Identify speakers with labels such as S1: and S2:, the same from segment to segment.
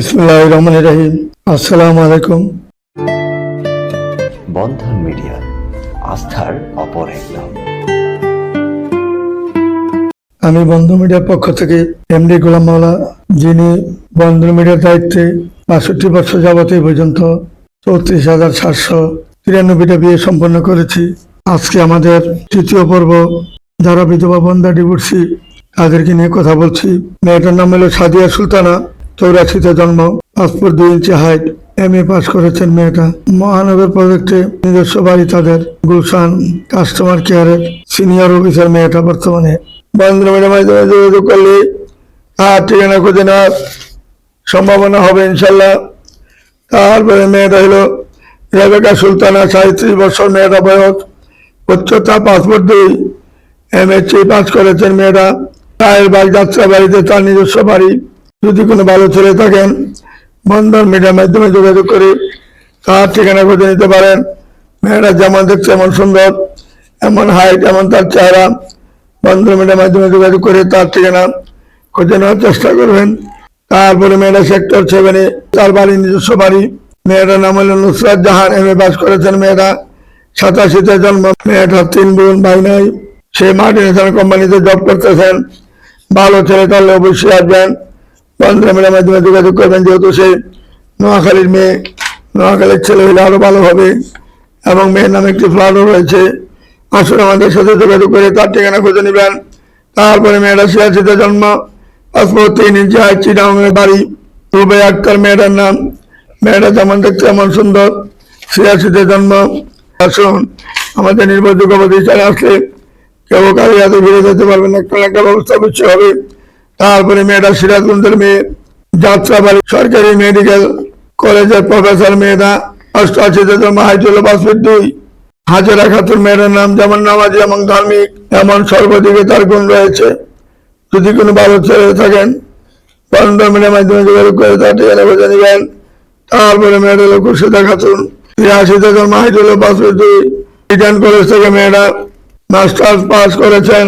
S1: রহমান রাহিম। আসসালামু আলাইকুম।
S2: বন্ধন মিডিয়া আস্থার অপর এক নাম।
S1: আমি বন্ধু মিডিয়ার পক্ষ থেকে এমডি গোলাম মাওলা যিনি বন্ধু মিডিয়ার দায়িত্বে বাষট্টি বছর যাবত এই পর্যন্ত চৌত্রিশ হাজার সাতশো তিরানব্বইটা বিয়ে সম্পন্ন করেছি। আজকে আমাদের তৃতীয় পর্ব যারা বিধবা বন্ধা ডিভোর্সি তাদেরকে নিয়ে কথা বলছি। মেয়েটার নাম হলো সাদিয়া সুলতানা। চৌরাশিতে জন্ম পাসপোর্ট দুই inch height M A pass করেছেন মেয়েটা। মহানগর প্রজেক্টে নিজস্ব বাড়ি তাদের, গুলশান কাস্টমার কেয়ারের সিনিয়র অফিসার মেয়েটা বর্তমানে। বন্ধু মাধ্যমে যোগাযোগ করলে? আর ঠিকানা খুঁজে নেওয়ার সম্ভাবনা হবে ইনশাল্লাহ তারপরে মেয়েটা হলো রেবেকা সুলতানা সাঁত্রিশ বছর মেয়েটা বয়স, উচ্চতা পাসপোর্ট দুই। এম এস পাস করেছেন মেয়েরা তায়ের বাড়ি যাত্রা বাড়িতে তার নিজস্ব বাড়ি। যদি কোনো ভালো ছেলে থাকেন, বন্ধন মিডিয়ার মাধ্যমে যোগাযোগ করে তার ঠিকানা খুঁজে নিতে পারেন। মেয়েরা যেমন দেখছে এমন সুন্দর, এমন হাইট এমন তার চেহারা। বন্ধন মিডিয়ার মাধ্যমে যোগাযোগ করে তার ঠিকানা খুঁজে নেওয়ার চেষ্টা করবেন। তারপরে মেয়েরা সেক্টর সেভেনে তার বাড়ি, নিজস্ব বাড়ি। মেয়েটার নাম হলো Nusrat Jahan M A pass করেছেন মেয়েরা সাতাশিতে জন্ম, মেয়েটার তিন বোন, ভাই নাই। সে মাল্টিনেশনাল কোম্পানিতে জব করতেছেন। ভালো ছেলে তাহলে অবশ্যই আসবেন। বন্ধুরা মেয়ের মাধ্যমে যোগাযোগ করবেন, যেহেতু সে নোয়াখালীর মেয়ে। নোয়াখালীর ছেলে হলে আরও ভালো হবে। এবং মেয়ের নামে একটি ফ্ল্যাটও রয়েছে। আসলে আমাদের সাথে যোগাযোগ করে তার ঠিকানা খুঁজে নেবেন। তারপরে মেয়েরা সিয়াসিতে জন্ম। পাসপোর্ট তিন ইঞ্চি হাইট চিটামের বাড়ি। রুবে আক্তার মেয়েটার নাম। মেয়েটা যেমন দেখতে এমন সুন্দর। সিয়াসিতে জন্ম। আসুন আমাদের নির্ভরযোগ্য প্রতিষ্ঠানে আসলে কেউ কারও হাতে ফিরে যেতে পারবে না। একটা একটা ব্যবস্থা করতে হবে। তারপরে মেয়েটা সিরাজগঞ্জের মেয়ে, যাত্রাবাড়ি সরকারি মেডিকেল কলেজের প্রফেসর মেয়েটা অষ্টআশিতে জন্ম হাইটুল পাসপোর্ট দুই হাজারা খাতুন মেয়েটার নাম যেমন নামাজি এবং ধার্মিক, এমন সর্বদিকে তার গুণ রয়েছে। যদি কোনো ভালো ছেলে থাকেন বন্ধমের মাধ্যমে যোগাযোগ করে তার ঠিকানা বুঝে নেবেন তারপরে মেয়েটা হলো খুশিদা খাতুন। তিরাশিতে জন্ম হাইটুল পাসপোর্ট দুই রিটার্ন কলেজ থেকে মেয়েরা মাস্টার্স পাস করেছেন।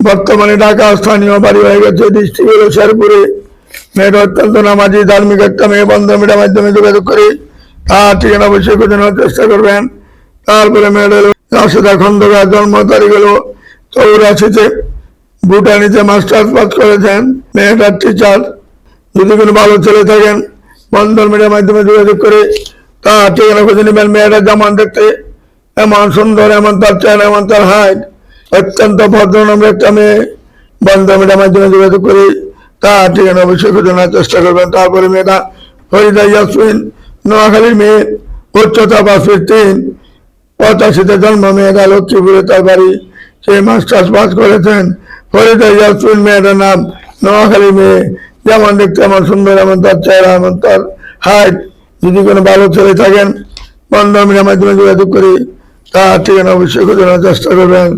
S1: বর্তমানে ঢাকা স্থানীয় বাড়ি হয়ে গেছে ডিস্ট্রিক্ট হলো শেরপুরে মেয়েটা অত্যন্ত নামাজি, ধার্মিক একটা মেয়ে। বন্ধমের মাধ্যমে যোগাযোগ করে তার ঠিকানা অবশ্যই খুঁজে নেওয়ার চেষ্টা করবেন। তারপরে মেয়েটা হলো রাশেদা খন্দকার, জন্ম তারিখ হলো চৌরাশিতে ভুটানিতে মাস্টার্স পাস করেছেন। মেয়েটার টিচার যদি কোনো ভালো ছেলে থাকেন, বন্ধন মিডিয়ার মাধ্যমে যোগাযোগ করে তার ঠিকানা খুঁজে নেবেন। মেয়েটা যেমন দেখতে, এমন সুন্দর, এমন তার চেহারা এমন তার হাইট অত্যন্ত ভদ্রনম্র একটা মেয়ে। বন্ধন মিডিয়ার মাধ্যমে যোগাযোগ করে। তার ঠিকানা অবশ্যই খুঁজে নেওয়ার চেষ্টা করবেন। তারপরে মেয়েটা হরিদা ইয়াসমিন, নোয়াখালীর মেয়ে, উচ্চতা পাঁচ ফিট তিন, পঁচাশিতে জন্ম মেয়েরা লক্ষ্মীপুরে তার বাড়ি। সেই মাস্টার্স পাস করেছেন। ফরিদা ইয়াসমিন মেয়েটার নাম নোয়াখালী মেয়ে। যেমন দেখতে এমন সুন্দর, এমন তার চেহারা, এমন তার হাইট যদি কোনো ভালো ছেলে থাকেন বন্ধ বন্ধমের মাধ্যমে যোগাযোগ করি। তার ঠিকানা অবশ্যই খুঁজে নেওয়ার চেষ্টা করবেন।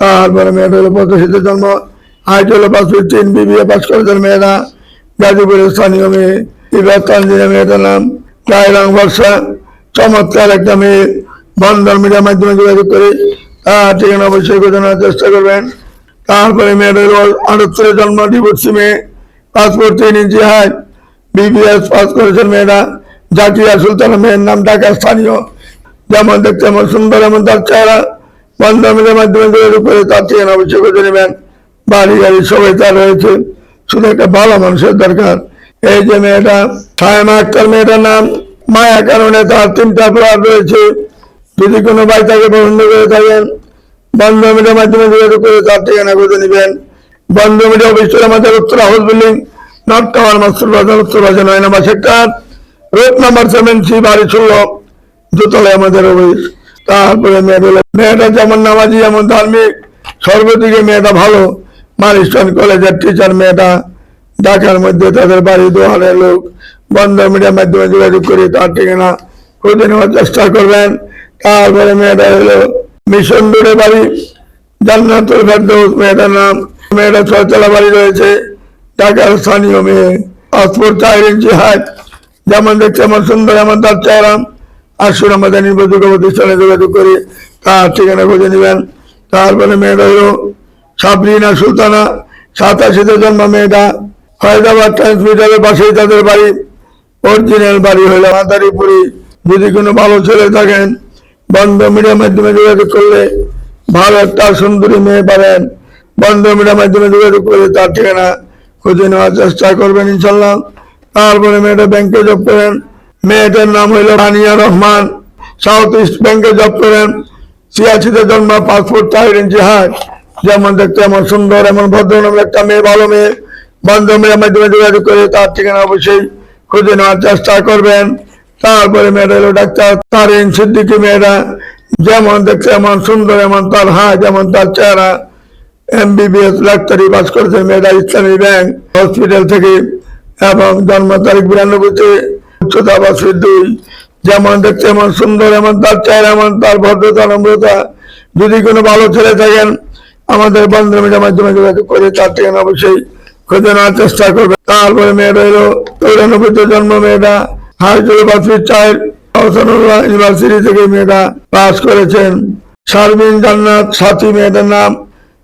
S1: তারপরে মেয়েটা হলো পঁচাশিতে জন্ম, হাইট হলো পাঁচ ফিট তিন, বিবিএ পাস করেছেন মেয়েরা গাজীপুরের স্থানীয় মেয়ে এবার তানজিনা মেয়েটার নাম, গায়ে রং বর্ষা, চমৎকার একটা মেয়ে। বন্ধন মিডিয়ার মাধ্যমে যোগাযোগ করে ঠিকানা অবশ্যই নেওয়ার চেষ্টা করবেন। তারপরে মেয়েদের আটাত্তরে জন্ম, ডিভোর্সি মেয়ে, পাসপোর্ট তিন ইঞ্চি হাইট, বিবিএস পাস করেছেন মেয়েরা জাকিয়া সুলতানা মেয়ের নাম ঢাকা স্থানীয়। যেমন দেখতে আমার সুন্দর, এমন তার চেহারা। বন্ধন মিডিয়ার মাধ্যমে যোগাযোগ করে তার ঠিকানা অবশ্যই খুঁজে নেবেন বাড়ি গাড়ি সবাই তার রয়েছে। শুধু একটা ভালো মানুষের দরকার। এই যে মেয়েটা সায়মা আক্তার মেয়েটার নাম। মায়া কারণে তার তিনটা প্লট রয়েছে। যদি কোনো ভাই তাকে পছন্দ করে থাকেন বন্ধ মিডিয়ার মাধ্যমে যোগাযোগ করে তার ঠিকানা খুঁজে নেবেন বন্ধ মিডিয়া অফিস আমাদের উত্তর house building north tower master বাজার উত্তর বাজার নয়, number sector road number seven C বাড়ি ষোলো, দোতলায় আমাদের অফিস। তারপরে মেয়েটা হলো- মেয়েটা যেমন নামাজি, যেমন ধার্মিক, সর্বদিকে মেয়েটা ভালো। মারিস্টন কলেজের টিচার মেয়েটা, ঢাকার মধ্যে তাদের বাড়ি দোহানের লোক। বন্ধ মিডিয়ার মাধ্যমে যোগাযোগ করে, তার ঠিকানা খুঁজে নেওয়ার চেষ্টা করবেন। তারপরে মেয়েটা হলো মিশন দূরে বাড়ি, জান্নাতুল ফেরদৌস মেয়েটার নাম। মেয়েটা ছয়তলা বাড়ি রয়েছে, ঢাকার স্থানীয় মেয়ে। পাসপোর্ট চার ইঞ্চি হাইট যেমন দেখছে এমন সুন্দর এমন তার চেহারা। আসুন আমাদের নির্বাচিত প্রতিষ্ঠানে যোগাযোগ করে তার ঠিকানা খুঁজে নেবেন। তারপরে মেয়েটা হলো সাবরিনা সুলতানা সাতাশিতে জন্ম মেয়েটা, হায়দ্রাবাদ ট্রান্সমিটারের পাশেই তাদের বাড়ি। অরিজিনাল বাড়ি হলো মাদারীপুরি যদি কোনো ভালো ছেলে থাকেন বন্ধ মিডিয়ার মাধ্যমে যোগাযোগ করলে ভালো একটা সুন্দরী মেয়ে পাবেন। বন্ধ মিডিয়ার মাধ্যমে যোগাযোগ করলে তার ঠিকানা খুঁজে নেওয়ার চেষ্টা করবেন ইনশাল্লাহ তারপরে মেয়েটা ব্যাংকে জব করেন। মেয়েটার নাম হইল রানিয়া রহমান, সাউথ ইস্ট ব্যাংকে জব করেন ছিয়াশিতে জন্ম, পাসপোর্ট চার ইঞ্চি হাট যেমন দেখতে এমন সুন্দর, এমন ভদ্রনামের একটা মেয়ে, ভালো মেয়ে। বন্ধ মেয়ের মাধ্যমে যোগাযোগ করে তার ঠিকানা অবশ্যই খুঁজে নেওয়ার চেষ্টা করবেন। তারপরে মেয়েটা হলো ডাক্তার তারিন সিদ্দিকি মেয়েরা যেমন দেখতে এমন সুন্দর, এমন তার হাত যেমন তার চেহারা। এম এমবিবিএস ডাক্তারি পাস করেছে মেয়েরা ইসলামী ব্যাংক হসপিটাল থেকে এবং জন্ম তারিখ বিরানব্বইতে উচ্চতা বছর দুই। যেমন দেখতে এমন সুন্দর, এমন তার চেহারা, এমন তার ভদ্রতা, নম্রতা। যদি কোনো ভালো ছেলে থাকেন, আমাদের বন্ধু মিডিয়ার মাধ্যমে যোগাযোগ করে তার থেকে অবশ্যই খুঁজে নেওয়ার চেষ্টা করবে। তারপরে মেয়েটা এলো চৌরানব্বইতে জন্ম মেয়েটা। হাইজুল বাসির চায়ের হাসানুল্লাহ ইউনিভার্সিটি থেকে মেয়েটা পাস করেছেন। শারমিন জান্নাত, সাথী মেয়েটার নাম।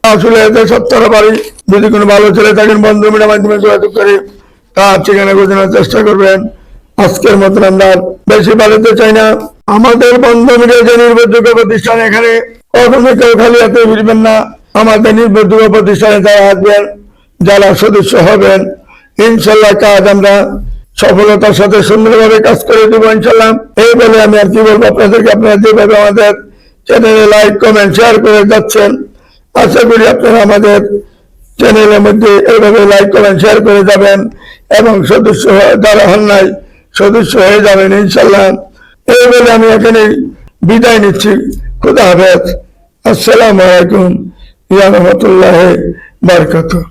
S1: আসলে এদের সত্তর বাড়ি। যদি কোনো ভালো ছেলে থাকেন বন্ধু মিডিয়ার মাধ্যমে যোগাযোগ করে তার ঠিকানা খুঁজে নেওয়ার চেষ্টা করবেন। আজকের মতন আমরা বেশি বাড়াতে চাই না। আমাদের বন্ধ মিডিয়া যে নির্ভরযোগ্য প্রতিষ্ঠান এখানে কখনো কেউ খালি হাতে ফিরবেন না, আমাদের নির্ভরযোগ্য প্রতিষ্ঠানে যারা আসবেন, যারা সদস্য হবেন, ইনশাল্লাহ কাজ আমরা সফলতার সাথে সুন্দরভাবে কাজ করে দেবো ইনশাল্লাহ। এই বলে আমি আর কি বলব আপনাদেরকে, আপনারা যেভাবে আমাদের চ্যানেলে লাইক, কমেন্ট, শেয়ার করে যাচ্ছেন, আশা করি আপনারা আমাদের চ্যানেলের মধ্যে এইভাবে লাইক, কমেন্ট, শেয়ার করে যাবেন এবং সদস্য যারা হন নাই সদস্য হয়ে যাবেন ইনশাল্লাহ এই বলে আমি এখানে বিদায় নিচ্ছি। খুদা হাফেজ। আসসালামু আলাইকুম। ইয়া রহমতুল্লাহ বারকাতুহ।